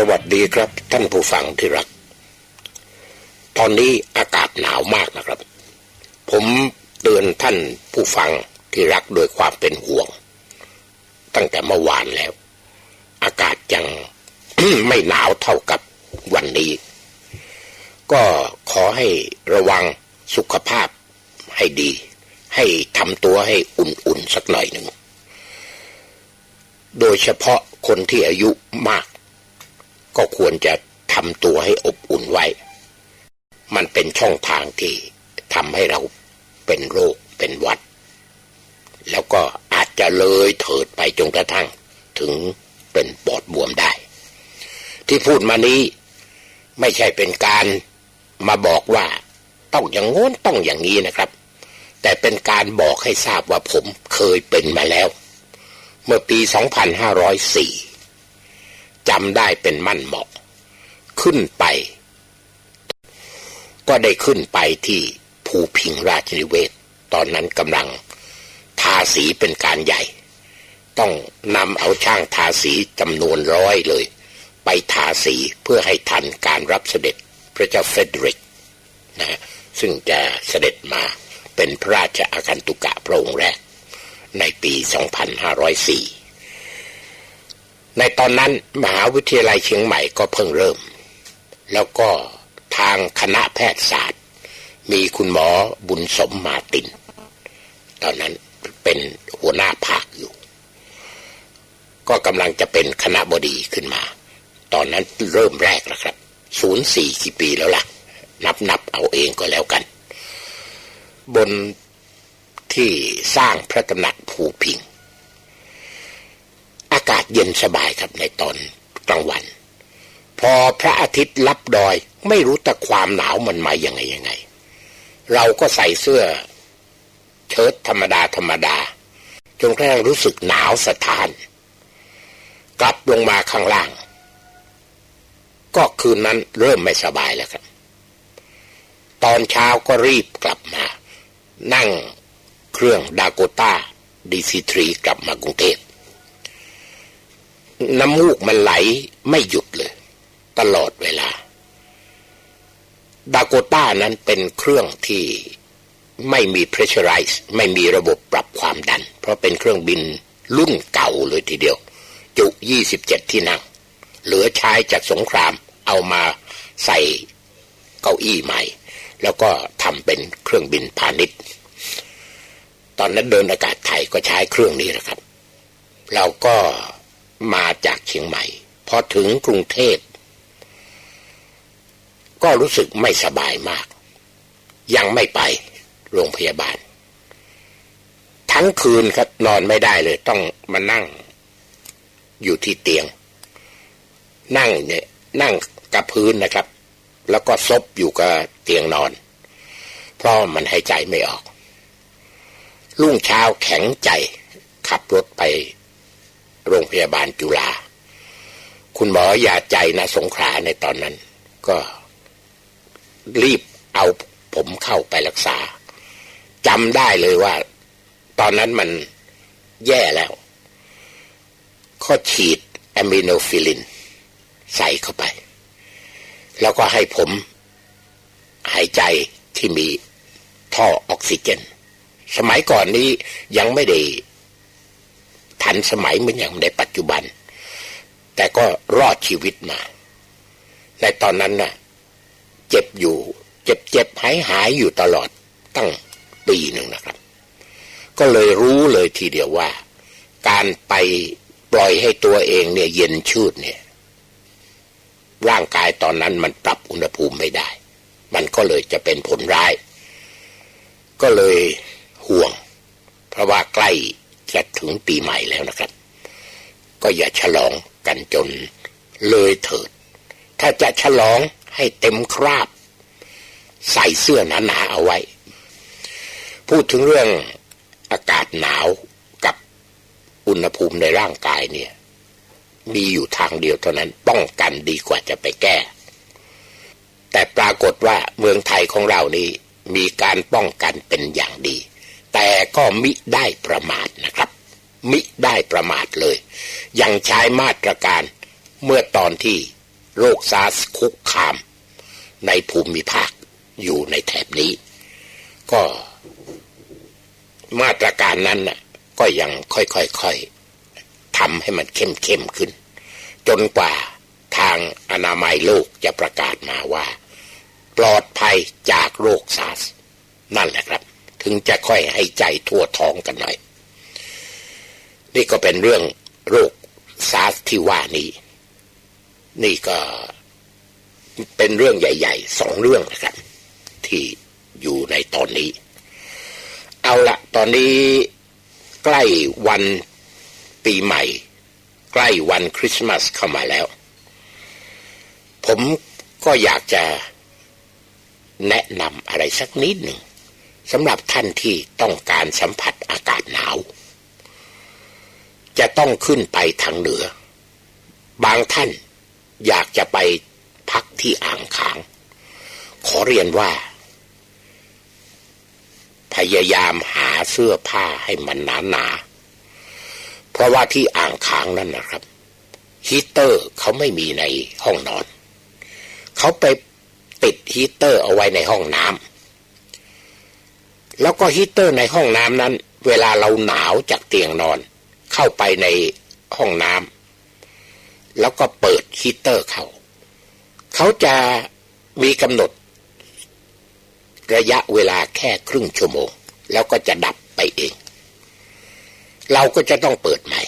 สวัสดีครับท่านผู้ฟังที่รัก ตอนนี้อากาศหนาวมากนะครับ ผมเตือนท่านผู้ฟังที่รักโดยความเป็นห่วง ตั้งแต่เมื่อวานแล้ว อากาศยังไม่หนาวเท่ากับวันนี้ ก็ขอให้ระวังสุขภาพให้ดี ให้ทำตัวให้อุ่นๆสักหน่อยหนึ่ง โดยเฉพาะคนที่อายุมาก ก็ควรจะทำตัวให้อบอุ่นไว้ มันเป็นช่องทางที่ทำให้เราเป็นโรคเป็นวัด แล้วก็อาจจะเลยเถิดไปจนกระทั่ง ถึงเป็นปอดบวมได้ ที่พูดมานี้ไม่ใช่เป็นการมาบอกว่าต้องอย่างงน้นต้องอย่างนี้นะครับ แต่เป็นการบอกให้ทราบว่าผมเคยเป็นมาแล้ว เมื่อปี 2504 จำได้เป็นมั่นเหมาะ ขึ้นไป ก็ได้ขึ้นไปที่ภูพิงราชนิเวศ ตอนนั้นกำลังทาสีเป็นการใหญ่ ต้องนำเอาช่างทาสีจำนวนร้อยเลย ไปทาสีเพื่อให้ทันการรับเสด็จพระเจ้าเฟเดริกนะซึ่งจะเสด็จมาเป็นพระราชอาคันตุกะพระองค์แรก ในปี 2504 ในตอนนั้นมหาวิทยาลัยเชียงใหม่ก็เพิ่งเริ่ม แล้วก็ทางคณะแพทยศาสตร์ มีคุณหมอบุญสมมาติน ตอนนั้นเป็นหัวหน้าภาคอยู่ ก็กำลังจะเป็นคณะบดีขึ้นมา ตอนนั้นเริ่มแรกนะครับศูนย์สี่กี่ปีแล้วล่ะ นับนับเอาเองก็แล้วกัน บนที่สร้างพระตำหนักภูพิงากาศเย็นสบายครับในตอนกลางวัน พอพระอาทิตย์ลับดอย ไม่รู้แต่ความหนาวมันมาอย่างไงยังไง เราก็ใส่เสื้อ เชิ้ตธรรมดาธรรมดาจนกระทั่งรู้สึกหนาวสะท้าน กลับลงมาข้างล่าง ก็คืนนั้นเริ่มไม่สบายแล้วครับ ตอนเช้าก็รีบกลับมา นั่งเครื่องดาโกต้าดีซีทรีกลับมากรุงเทพ น้ำมูกมันไหลไม่หยุดเลย ตลอดเวลา ดาโกต้านั้นเป็นเครื่องที่ไม่มี pressurize ไม่มีระบบปรับความดัน เพราะเป็นเครื่องบินรุ่นเก่าเลยทีเดียว จุ 27 ที่นั่ง เหลือใช้จากสงครามเอามาใส่เก้าอี้ใหม่ แล้วก็ทำเป็นเครื่องบินพาณิชย์ ตอนนั้นเดินอากาศไทยก็ใช้เครื่องนี้นะครับ เราก็ มาจากเชียงใหม่ พอถึงกรุงเทพก็รู้สึกไม่สบายมาก ยังไม่ไปโรงพยาบาล ทั้งคืนครับนอนไม่ได้เลย ต้องมานั่ง อยู่ที่เตียง นั่งเนี่ยนั่งกับพื้นนะครับ แล้วก็ซบอยู่กับเตียงนอน เพราะมันหายใจไม่ออก รุ่งเช้าแข็งใจขับรถไป โรงพยาบาลจุฬาคุณหมอยาใจนะสงขลาในตอนนั้น ก็รีบเอาผมเข้าไปรักษาจำได้เลยว่า ตอนนั้นมันแย่แล้ว ก็ฉีดอะมิโนฟิลิน ใส่เข้าไป แล้วก็ให้ผมหายใจที่มีท่อออกซิเจน สมัยก่อนนี้ยังไม่ได้ ทันสมัยเหมือนอย่างในปัจจุบัน แต่ก็รอดชีวิตมา ในตอนนั้นน่ะ เจ็บอยู่ เจ็บเจ็บหายหายอยู่ตลอดตั้งปีหนึ่งนะครับ ก็เลยรู้เลยทีเดียวว่า การไปปล่อยให้ตัวเองเนี่ยเย็นชืดเนี่ย ร่างกายตอนนั้นมันปรับอุณหภูมิไม่ได้ มันก็เลยจะเป็นผลร้าย ก็เลยห่วง เพราะว่าใกล้ จะถึงปีใหม่แล้วนะครับ ก็อย่าฉลองกันจนเลยเถิด ถ้าจะฉลองให้เต็มคราบ ใส่เสื้อหนาๆเอาไว้ พูดถึงเรื่องอากาศหนาวกับอุณหภูมิในร่างกายเนี่ย มีอยู่ทางเดียวเท่านั้นป้องกันดีกว่าจะไปแก้ แต่ปรากฏว่าเมืองไทยของเรานี่มีการป้องกันเป็นอย่างดี แต่ก็มิได้ประมาทนะครับ มิได้ประมาทเลย ยังใช้มาตรการเมื่อตอนที่โรคซาร์สคุกคาม ในภูมิภาคอยู่ในแถบนี้ ก็มาตรการนั้นน่ะก็ยังค่อยๆทำให้มันเข้มเข้มขึ้น จนกว่าทางอนามัยโลกจะประกาศมาว่า ปลอดภัยจากโรคซาร์สนั่นแหละครับ ถึงจะค่อยให้ใจทั่วท้องกันหน่อย นี่ก็เป็นเรื่องโรคซาร์สที่ว่านี้ นี่ก็เป็นเรื่องใหญ่ๆสองเรื่องนะครับ ที่อยู่ในตอนนี้ เอาละตอนนี้ใกล้วันปีใหม่ ใกล้วันคริสต์มาสเข้ามาแล้ว ผมก็อยากจะแนะนำอะไรสักนิดหนึ่ง สำหรับท่านที่ต้องการสัมผัสอากาศหนาว จะต้องขึ้นไปทางเหนือ บางท่านอยากจะไปพักที่อ่างขาง ขอเรียนว่า พยายามหาเสื้อผ้าให้มันหนาหนา เพราะว่าที่อ่างขางนั่นนะครับฮีเตอร์เขาไม่มีในห้องนอน เขาไปติดฮีเตอร์เอาไว้ในห้องน้ำ แล้วก็ฮีเตอร์ในห้องน้ำนั้น เวลาเราหนาวจากเตียงนอน เข้าไปในห้องน้ำแล้วก็เปิดฮีเตอร์เข้า เขาจะมีกำหนด ระยะเวลาแค่ครึ่งชั่วโมง แล้วก็จะดับไปเอง เราก็จะต้องเปิดใหม่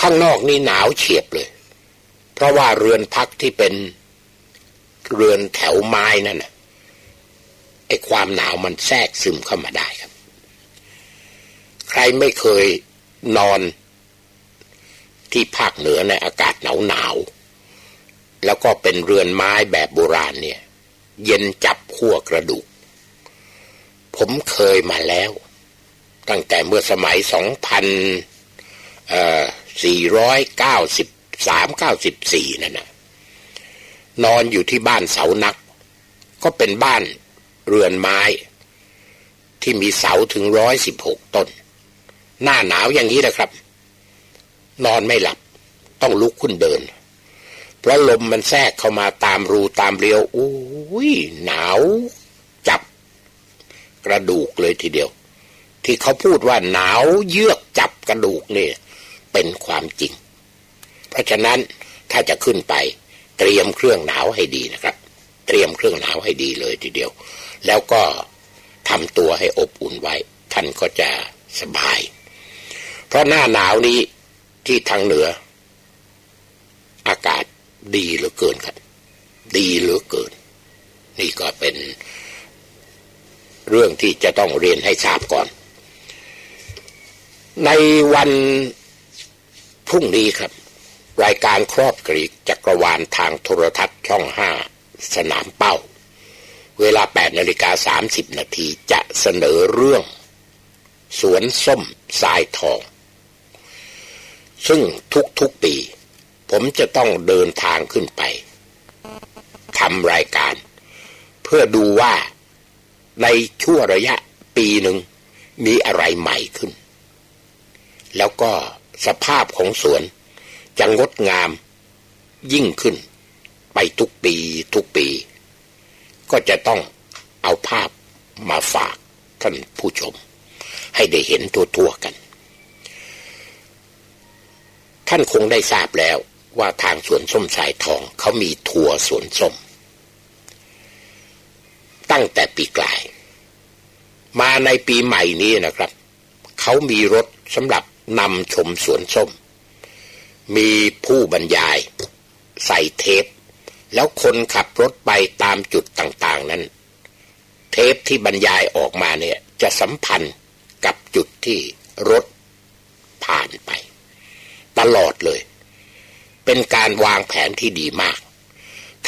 ข้างนอกนี่หนาวเฉียบเลย เพราะว่าเรือนพักที่เป็นเรือนแถวไม้นั่นน่ะ ไอ้ความหนาวมันแทรกซึมเข้ามาได้ครับ ใครไม่เคยนอนที่ภาคเหนือในอากาศหนาวหนาวแล้วก็เป็นเรือนไม้แบบโบราณเนี่ย เย็นจับขั้วกระดูก ผมเคยมาแล้ว ตั้งแต่เมื่อสมัยสองพันสี่ร้อยเก้าสิบสามเก้าสิบสี่นั่นนะนอนอยู่ที่บ้านเสานัก ก็เป็นบ้าน เรือนไม้ ที่มีเสาถึงร้อยสิบหกต้น หน้าหนาวอย่างนี้นะครับ นอนไม่หลับ ต้องลุกขึ้นเดิน เพราะลมมันแทรกเข้ามาตามรูตามเรียวอุ้ยหนาวจับ กระดูกเลยทีเดียว ที่เขาพูดว่าหนาวเยือกจับกระดูกเนี่ยเป็นความจริง เพราะฉะนั้นถ้าจะขึ้นไป เตรียมเครื่องหนาวให้ดีนะครับ เตรียมเครื่องหนาวให้ดีเลยทีเดียว แล้วก็ทำตัวให้อบอุ่นไว้ ท่านก็จะสบาย เพราะหน้าหนาวนี้ที่ทางเหนือ อากาศดีเหลือเกินครับ ดีเหลือเกิน นี่ก็เป็นเรื่องที่จะต้องเรียนให้ทราบก่อน ในวันพรุ่งนี้ครับ รายการครอบกรีกจักรวาลทางโทรทัศน์ช่องห้าสนามเป้า เวลา8นาฬิกา30 นาทีจะเสนอเรื่อง สวนส้มสายทอง ซึ่งทุกๆปี ผมจะต้องเดินทางขึ้นไปทำรายการ เพื่อดูว่าในชั่วระยะปีหนึ่งมีอะไรใหม่ขึ้น แล้วก็สภาพของสวนจะงดงามยิ่งขึ้น ไปทุกปีทุกปี ก็จะต้องเอาภาพมาฝากท่านผู้ชม ให้ได้เห็นทั่วๆกัน ท่านคงได้ทราบแล้วว่าทางสวนส้มสายทองเขามีทัวร์สวนส้ม ตั้งแต่ปีกลาย มาในปีใหม่นี้นะครับ เขามีรถสำหรับนำชมสวนส้ม มีผู้บรรยาย ใส่เทป แล้วคนขับรถไปตามจุดต่างๆนั้น เทปที่บรรยายออกมาเนี่ยจะสัมพันธ์กับจุดที่รถผ่านไป ตลอดเลย เป็นการวางแผนที่ดีมาก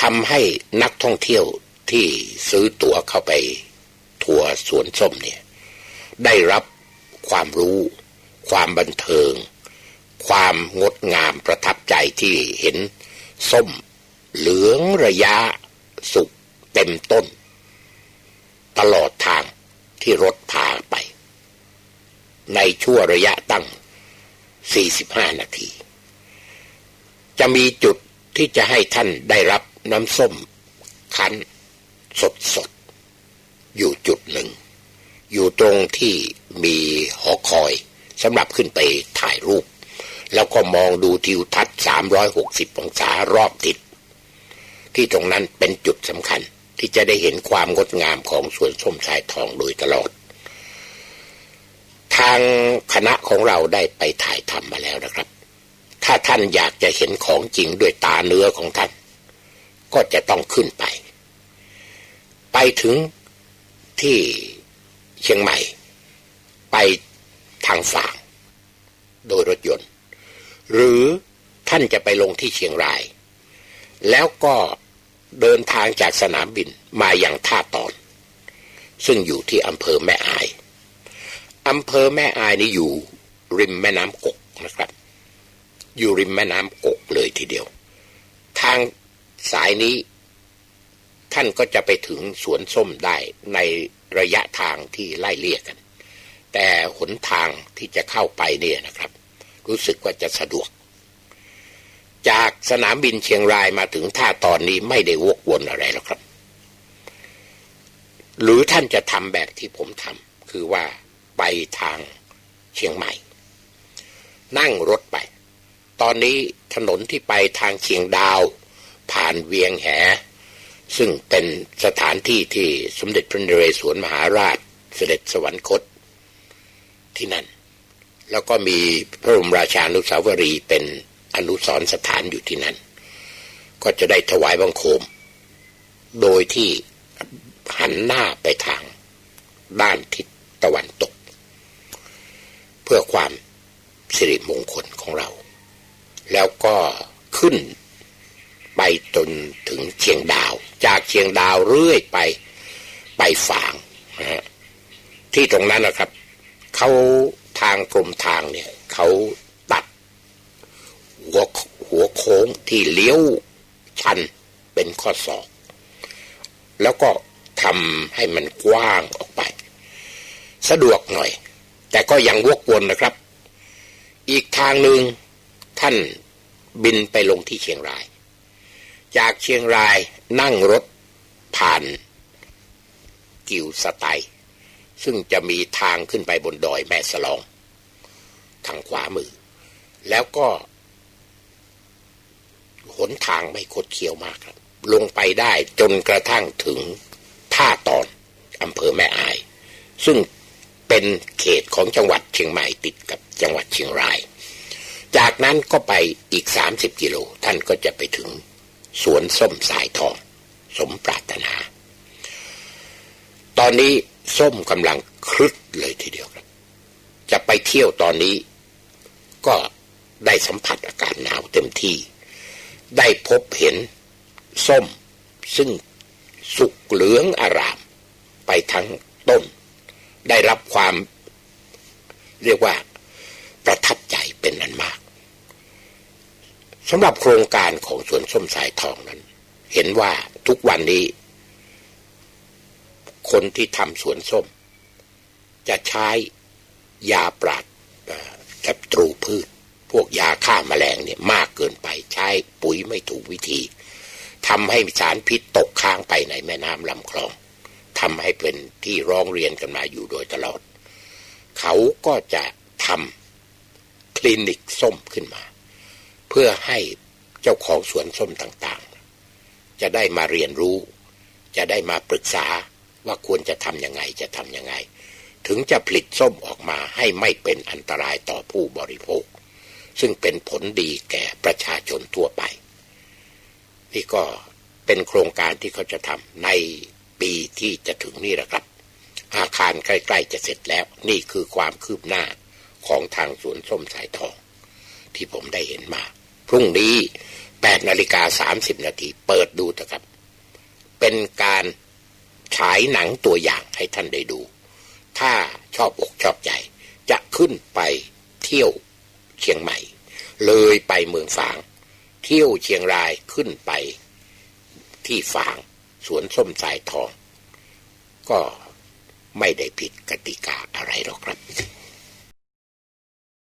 ทำให้นักท่องเที่ยวที่ซื้อตั๋วเข้าไปทัวร์สวนส้มเนี่ย ได้รับความรู้ ความบันเทิง ความงดงามประทับใจที่เห็นส้ม เหลืองระยะสุกเต็มต้น ตลอดทางที่รถพาไป ในชั่วระยะตั้ง 45 นาที จะมีจุดที่จะให้ท่านได้รับน้ำส้มคั้นสดสดอยู่จุดหนึ่ง อยู่ตรงที่มีหอคอยสำหรับขึ้นไปถ่ายรูป แล้วก็มองดูทิวทัศน์ 360 องศารอบทิศ ที่ตรงนั้นเป็นจุดสำคัญที่จะได้เห็นความงดงามของสวนส้มสายทองโดยตลอด ทางคณะของเราได้ไปถ่ายทำมาแล้วนะครับ ถ้าท่านอยากจะเห็นของจริงด้วยตาเนื้อของท่าน ก็จะต้องขึ้นไป ไปถึงที่เชียงใหม่ ไปทางฝั่งโดยรถยนต์ หรือท่านจะไปลงที่เชียงราย แล้วก็เดินทางจากสนามบินมาอย่างท่าตอน ซึ่งอยู่ที่อำเภอแม่อายอำเภอแม่อายนี่อยู่ริมแม่น้ำกกนะครับ อยู่ริมแม่น้ำกกเลยทีเดียว ทางสายนี้ท่านก็จะไปถึงสวนส้มได้ในระยะทางที่ไล่เลี่ยกัน แต่หนทางที่จะเข้าไปเนี่ยนะครับ รู้สึกว่าจะสะดวก จากสนามบินเชียงรายมาถึงท่าตอนนี้ไม่ได้วกวนอะไรหรอกครับ หรือท่านจะทำแบบที่ผมทำคือว่าไปทางเชียงใหม่ นั่งรถไป ตอนนี้ถนนที่ไปทางเชียงดาว ผ่านเวียงแห ซึ่งเป็นสถานที่ที่สมเด็จพระนเรศวรมหาราชเสด็จสวรรคตที่นั่น แล้วก็มีพระบรมราชานุสาวรีเป็น อนุสรสถานอยู่ที่นั่นก็จะได้ถวายบังคม โดยที่หันหน้าไปทางด้านทิศตะวันตก เพื่อความสิริมงคลของเรา แล้วก็ขึ้นไปจนถึงเชียงดาว จากเชียงดาวเรื่อยไปไปฝางนะฮะที่ตรงนั้นนะครับเขาทางกรมทางเนี่ยเขา หัวหัวโค้งที่เลี้ยวชันเป็นข้อศอก แล้วก็ทำให้มันกว้างออกไป สะดวกหน่อย แต่ก็ยังวกวนนะครับ อีกทางหนึ่งท่านบินไปลงที่เชียงราย จากเชียงรายนั่งรถผ่านกิวสไต ซึ่งจะมีทางขึ้นไปบนดอยแม่สลอง ทางขวามือ แล้วก็ หนทางไม่คดเคี้ยวมากครับ ลงไปได้จนกระทั่งถึงท่าตอนอำเภอแม่อาย ซึ่งเป็นเขตของจังหวัดเชียงใหม่ติดกับจังหวัดเชียงราย จากนั้นก็ไปอีก 30 กิโลท่านก็จะไปถึงสวนส้มสายทอง สมปรารถนา ตอนนี้ส้มกำลังครึดเลยทีเดียวครับ จะไปเที่ยวตอนนี้ก็ได้สัมผัสอากาศหนาวเต็มที่ ได้พบเห็น ส้ม ซึ่งสุกเหลืองอาราม ไปทั้งต้น ได้รับความ เรียกว่า ประทับใจเป็นนันมากสำหรับโครงการของสวนส้มสายทองนั้น เห็นว่าทุกวันนี้ คนที่ทำสวนส้ม จะใช้ยาปราดศัตรูพืช พวกยาฆ่ามาแมลงเนี่ยมากเกินไปใช้ปุ๋ยไม่ถูกวิธีทำให้สารพิษตกค้างไปในแม่น้ำลำคลองทำให้เป็นที่ร้องเรียนกันมาอยู่โดยตลอด เขาก็จะทำคลินิกส้มขึ้นมา เพื่อให้เจ้าของสวนส้มต่างๆ จะได้มาเรียนรู้ จะได้มาปรึกษาว่าควรจะทำยังไงจะทำยังไง ถึงจะผลิตส้มออกมาให้ไม่เป็นอันตรายต่อผู้บริโภค ซึ่งเป็นผลดีแก่ประชาชนทั่วไป นี่ก็เป็นโครงการที่เขาจะทำในปีที่จะถึงนี่แหละครับ อาคารใกล้ๆจะเสร็จแล้ว นี่คือความคืบหน้าของทางสวนส้มสายทอง ที่ผมได้เห็นมา พรุ่งนี้8นาฬิกา30นาทีเปิดดูเถอะครับ เป็นการฉายหนังตัวอย่างให้ท่านได้ดู ถ้าชอบอกชอบใจ จะขึ้นไปเที่ยว เชียงใหม่ เลยไปเมืองฝาง เที่ยวเชียงรายขึ้นไปที่ฝาง สวนส้มสายทอง ก็ไม่ได้ผิดกติกาอะไรหรอกครับ